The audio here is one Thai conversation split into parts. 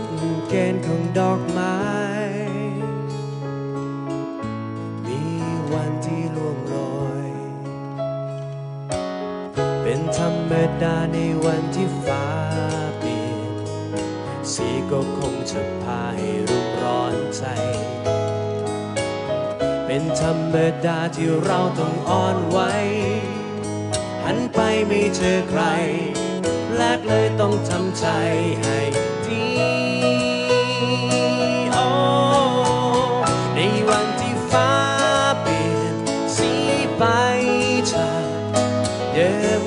ฎเกณฑ์ของดอกไม้ มีวันที่ล่วงลอย เป็นธรรมดาในวันที่ฟ้าเปลี่ยน สีก็คงจะพาให้รุ่มร้อนใจ เป็นธรรมดาที่เราต้องอ่อนไหวหันไปไม่เจอใคร แลกเลยต้องทำใจให้ดี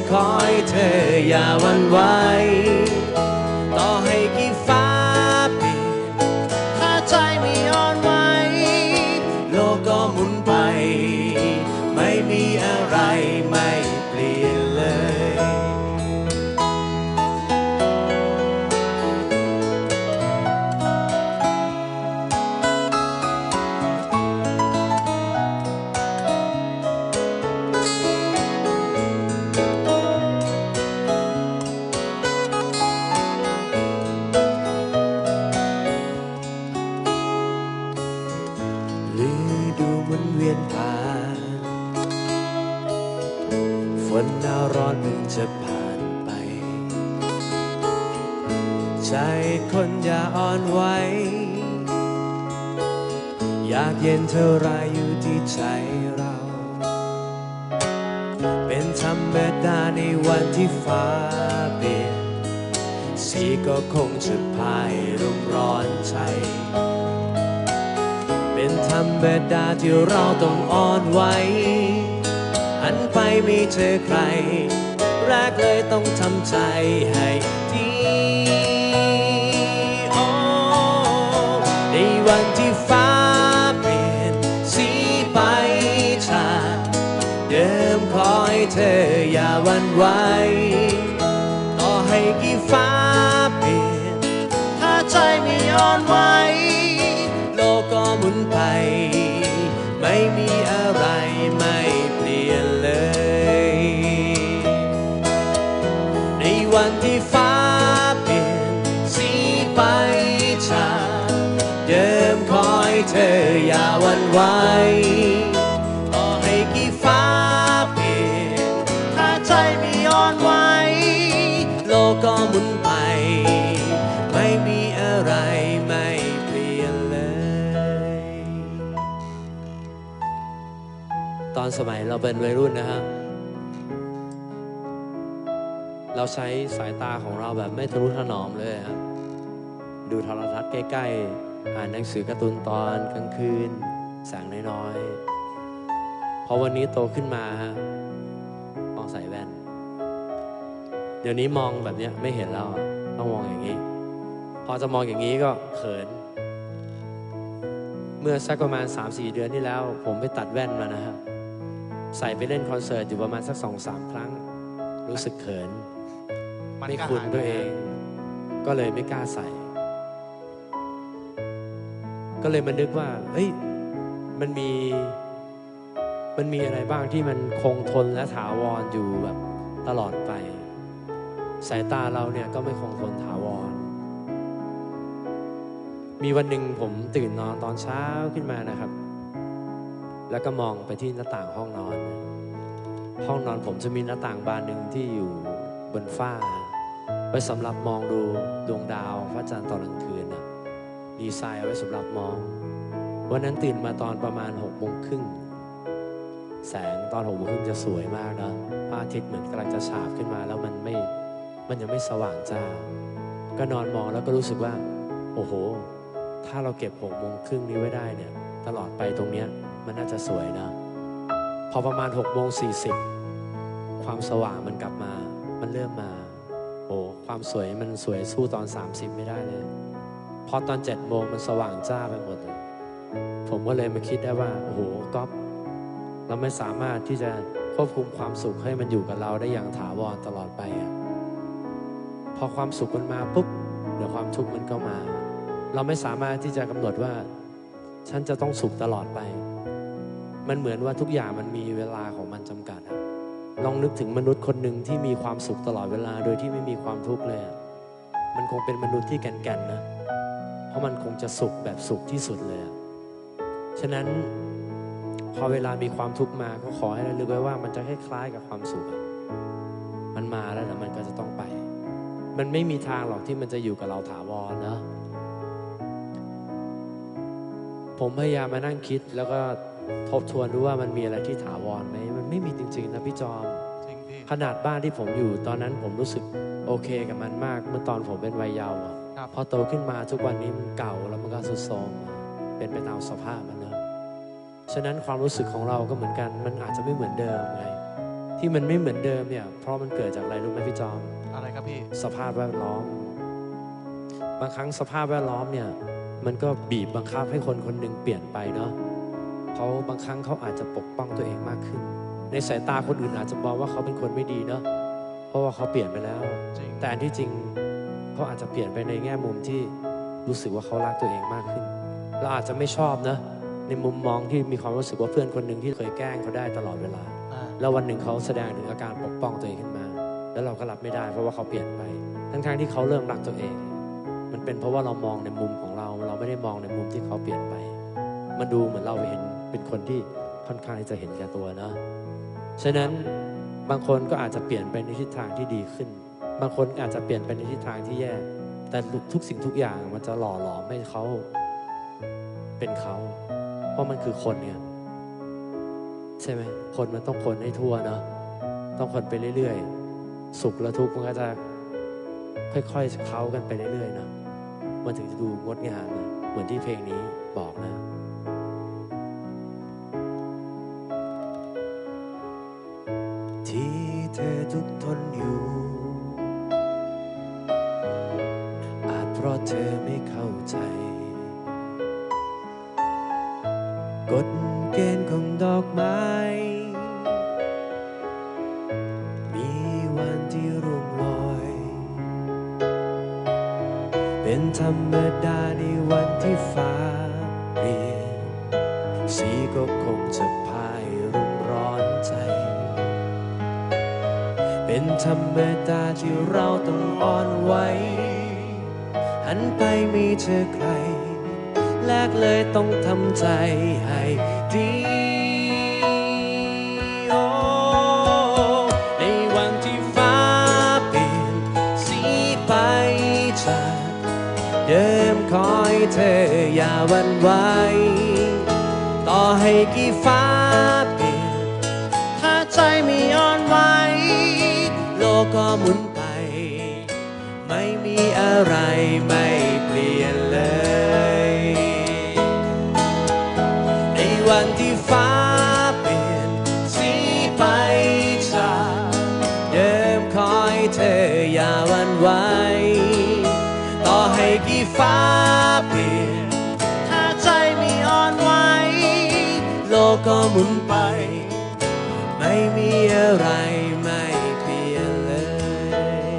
ดิมคอยเธออย่าหวันไหว คนอย่าอ่อนไหวอยากเย็นเท่าไรอยู่ที่ใจเรา เป็นธรรมดาในวันที่ฟ้าเปลี่ยน สีก็คงจะพายรุ่มร้อนใจ เป็นธรรมดาที่เราต้องอ่อนไหวหันไปไม่เจอใคร แรกเลยต้องทำใจให้ดี เดิมคอยเธออย่าหวันไหวต่อให้กี่ฟ้าเปลี่ยนถ้าใจไม่อ่อนไหวโลกก็หมุนไป ไม่มีอะไรไม่เปลี่ยนเลย ในวันที่ฟ้าเปลี่ยนสีไปจากเดิมคอยเธออย่าหวันไหว อนสมัยเราเป็นวัยรุ่นนะฮะเราใช้สายตาของเราแบบไม่ทะนุถนอมเลยฮะดูโทรทัศน์ใกล้ๆ อ่านหนังสือการ์ตูนตอนกลางคืนแสงน้อยๆพอวันนี้โตขึ้นมาฮะต้องใส่แว่น เดี๋ยวนี้มองแบบเนี้ยไม่เห็นแล้วต้องมองอย่างนี้ พอจะมองอย่างนี้ก็เขิน เมื่อสักประมาณ 3-4 เดือนที่แล้ว ผมไปตัดแว่นมานะฮะ ใส่ไปเล่นคอนเสิร์ตอยู่ประมาณสักสองสามครั้ง รู้สึกเขิน ไม่คุ้นตัวเอง ก็เลยไม่กล้าใส่ ก็เลยมานึกว่า เฮ้ย มันมี มันมีอะไรบ้างที่มันคงทนและถาวรอยู่แบบตลอดไป สายตาเราเนี่ยก็ไม่คงทนถาวร มีวันหนึ่งผมตื่นนอนตอนเช้าขึ้นมานะครับ แล้วก็มองไปที่หน้าต่างห้องนอน ห้องนอนผมจะมีหน้าต่างบานหนึ่งที่อยู่บนฝ้า ไว้สำหรับมองดูดวงดาวพระจันทร์ตอนกลางคืนนะดีไซน์เอาไว้สำหรับมอง วันนั้นตื่นมาตอนประมาณหกโมงครึ่งแสงตอนหกโมงครึ่งจะสวยมากนะพระอาทิตย์เหมือนกำลังจะฉาบขึ้นมาแล้วมันไม่ มันยังไม่สว่างจ้า ก็นอนมองแล้วก็รู้สึกว่า โอ้โห ถ้าเราเก็บหกโมงครึ่งนี้ไว้ได้เนี่ย ตลอดไปตรงเนี้ย มันน่าจะสวยนะ พอประมาณ6กโมงสีความสว่างมันกลับมา มันเริ่มมา โอ้ความสวยมันสวยสู้ตอน 30 ไม่ได้เลยพอตอน7จ็ดโมงมันสว่างจ้าไปหมดเลยผมก็เลยมาคิดได้ว่า โอ้โหก๊อฟเราไม่สามารถที่จะควบคุมความสุขให้มันอยู่กับเราได้อย่างถาวรตลอดไปอะพอความสุขมันมาปุ๊บเดี๋ยวความทุกข์มันก็มา เราไม่สามารถที่จะกำหนดว่า ฉันจะต้องสุขตลอดไป มันเหมือนว่าทุกอย่างมันมีเวลาของมันจำกัดลองนึกถึงมนุษย์คนหนึ่งที่มีความสุขตลอดเวลาโดยที่ไม่มีความทุกข์เลย มันคงเป็นมนุษย์ที่แก่นๆนะ เพราะมันคงจะสุขแบบสุขที่สุดเลย ฉะนั้นพอเวลามีความทุกข์มาก็ขอให้ระลึกไว้ว่ามันจะคล้ายๆกับความสุข มันมาแล้วนะมันก็จะต้องไป มันไม่มีทางหรอกที่มันจะอยู่กับเราถาวรนะ ผมพยายามมานั่งคิดแล้วก็ ทบทวนดูว่ามันมีอะไรที่ถาวรไหมมันไม่มีจริง ๆ นะพี่จอมจริงพี่ขนาดบ้านที่ผมอยู่ตอนนั้นผมรู้สึกโอเคกับมันมาก เมื่อตอนผมเป็นวัยเยาว์อะครับพอโตขึ้นมาทุกวันนี้มันเก่าแล้วมันก็ทรุดโทรมอะเป็นไปตามสภาพมันเนอะฉะนั้นความรู้สึกของเราก็เหมือนกัน มันอาจจะไม่เหมือนเดิมไงที่มันไม่เหมือนเดิมเนี่ย เพราะมันเกิดจากอะไรรู้ไหมพี่จอม อะไรครับพี่ สภาพแวดล้อม บางครั้งสภาพแวดล้อมเนี่ย มันก็บีบบังคับให้คนคนหนึ่งเปลี่ยนไปเนาะ เขาบางครั้งเขาอาจจะปกป้องตัวเองมากขึ้น ในสายตาคนอื่นอาจจะมองว่าเขาเป็นคนไม่ดีเนาะเพราะว่าเขาเปลี่ยนไปแล้วจริงแต่อันที่จริงเขาอาจจะเปลี่ยนไปในแง่มุมที่รู้สึกว่าเขารักตัวเองมากขึ้นเราอาจจะไม่ชอบนะ ในมุมมองที่มีความรู้สึกว่าเพื่อนคนหนึ่งที่เคยแกล้งเขาได้ตลอดเวลาอ่าแล้ววันหนึ่งเขาแสดงถึงอาการปกป้องตัวเองขึ้นมา แล้วเราก็รับไม่ได้เพราะว่าเขาเปลี่ยนไป ทั้งๆที่เขาเริ่มรักตัวเอง มันเป็นเพราะว่าเรามองในมุมของเรา เราไม่ได้มองในมุมที่เขาเปลี่ยนไป มันดูเหมือนเราเห็น เป็นคนที่ค่อนข้างที่จะเห็นแก่ตัวเนาะฉะนั้นบางคนก็อาจจะเปลี่ยนไปในทิศทางที่ดีขึ้น บางคนอาจจะเปลี่ยนไปในทิศทางที่แย่ แต่ทุกสิ่งทุกอย่างมันจะหล่อหลอมให้เขาเป็นเขา เพราะมันคือคนเนี่ยใช่ไหมคนมันต้องคนให้ทั่วเนาะต้องคนไปเรื่อยๆ สุขและทุกข์มันก็จะค่อยๆ เข้ากันไปเรื่อยๆเนาะมันถึงจะดูงดงามนะเหมือนที่เพลงนี้บอกนะ เพราะเธอไม่เข้าใจ กฎเกณฑ์ของดอกไม้ มีวันที่ร่วงลอย เป็นธรรมดาในวันที่ฟ้าเปลี่ยน สีก็คงจะพายรุ่มร้อนใจ เป็นธรรมดาที่เราต้องอ่อนไหว หันไปมีเธอใคร แลกเลยต้องทำใจให้ดีโอในวันที่ฟ้าเปลี่ยนสีไปจากเดิมคอยเธออย่าหวันไหวต่อให้กี่ฟ้าเปลี่ยนถ้าใจไม่อ่อนไหวโลกก็หมุน เธออย่าหวันไหวต่อให้กี่ฟ้าเปลี่ยนถ้าใจไม่อ่อนไหวโลกก็หมุนไป ไม่มีอะไรไม่เปลี่ยนเลย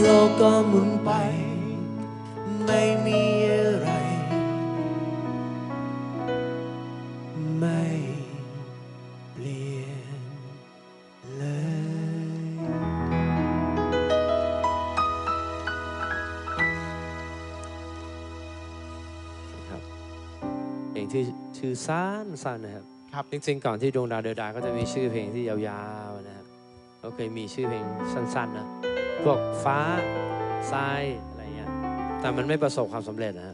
โลกก็หมุนไป ไม่มี งที่ชื่อสั้นสั้นนะครับครับจริงๆก่อนที่ดวงดาวเดือดดาวก็จะมีชื่อเพลงที่ยาวๆนะครับก็เคยมีชื่อเพลงสั้นๆนะพวกฟ้าทรายอะไรเงี้ยแต่มันไม่ประสบความสำเร็จนะฮะ